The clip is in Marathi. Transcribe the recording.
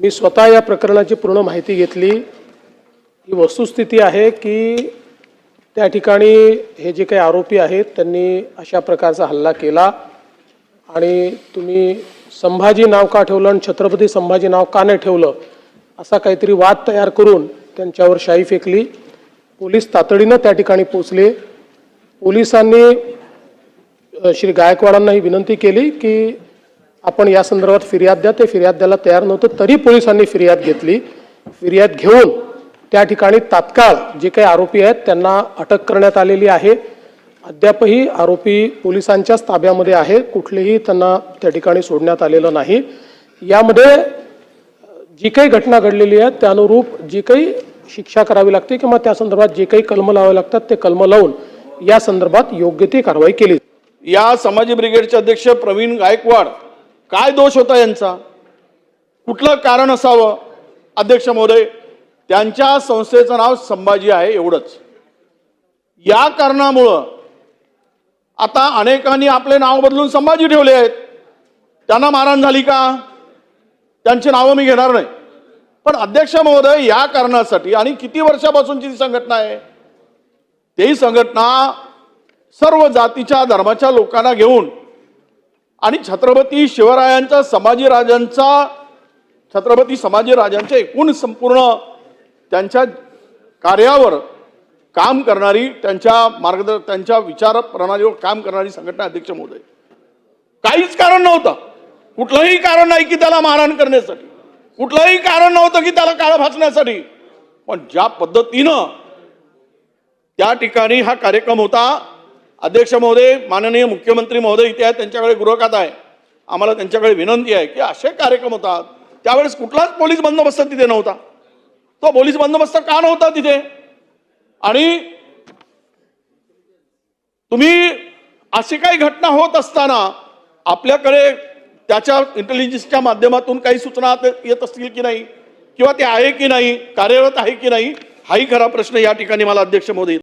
मी स्वतः या प्रकरणाची पूर्ण माहिती घेतली. ही वस्तुस्थिती आहे की त्या ठिकाणी हे जे काही आरोपी आहेत त्यांनी अशा प्रकारचा हल्ला केला. आणि तुम्ही संभाजी नाव का ठेवलं आणि छत्रपती संभाजी नाव का नाही ठेवलं असा काहीतरी वाद तयार करून त्यांच्यावर शाई फेकली. पोलीस तातडीनं त्या ठिकाणी पोचले पोलिसांनी श्री गायकवाडांना ही विनंती केली की आपण या संदर्भात फिर्याद द्या. ते फिर्याद द्यायला तयार नव्हतं तरी पोलिसांनी फिर्याद घेतली. फिर्याद घेऊन त्या ठिकाणी तात्काळ जे काही आरोपी आहेत त्यांना अटक करण्यात आलेली आहे. अद्यापही आरोपी पोलिसांच्याच ताब्यामध्ये आहे. कुठलेही त्यांना त्या ठिकाणी सोडण्यात आलेलं नाही. यामध्ये जी काही घटना घडलेली आहे त्यानुरूप जी काही शिक्षा करावी लागते किंवा त्या संदर्भात जे काही कलम लावावे लागतात ते कलम लावून या संदर्भात योग्य ती कारवाई केली या समाजी ब्रिगेडचे अध्यक्ष प्रवीण गायकवाड काय दोष होता यांचा? कुठलं कारण असावं? अध्यक्ष महोदय त्यांच्या संस्थेचं नाव संभाजी आहे एवढंच. या कारणामुळं आता अनेकांनी आपले नाव बदलून संभाजी ठेवले आहेत. त्यांना मारहाण झाली का? त्यांची नावं मी घेणार नाही. पण अध्यक्ष महोदय या कारणासाठी आणि किती वर्षापासूनची ती संघटना आहे? तेही संघटना सर्व जातीच्या धर्माच्या लोकांना घेऊन आणि छत्रपती शिवरायांचा संभाजीराजांचा छत्रपती संभाजीराजांच्या एकूण संपूर्ण त्यांच्या कार्यावर काम करणारी त्यांच्या मार्गदर्शन त्यांच्या विचार प्रणालीवर काम करणारी संघटना अध्यक्ष महोदय. काहीच कारण नव्हतं. कुठलंही कारण नाही की त्याला मारहाण करण्यासाठी. कुठलंही कारण नव्हतं की त्याला काळ भासण्यासाठी. पण ज्या पद्धतीनं त्या ठिकाणी हा कार्यक्रम होता अध्यक्ष महोदय माननीय मुख्यमंत्री महोदय इथे आहेत त्यांच्याकडे गृहखात आहे. आम्हाला त्यांच्याकडे विनंती आहे की असे कार्यक्रम होतात. त्यावेळेस कुठलाच पोलीस बंदोबस्त तिथे नव्हता. तो पोलीस बंदोबस्त का नव्हता तिथे? आणि तुम्ही अशी काही घटना होत असताना आपल्याकडे त्याच्या इंटेलिजन्सच्या माध्यमातून काही सूचना येत असतील की नाही? किंवा ते आहे की नाही? कार्यरत आहे की नाही? हाही खरा प्रश्न या ठिकाणी मला अध्यक्ष महोदय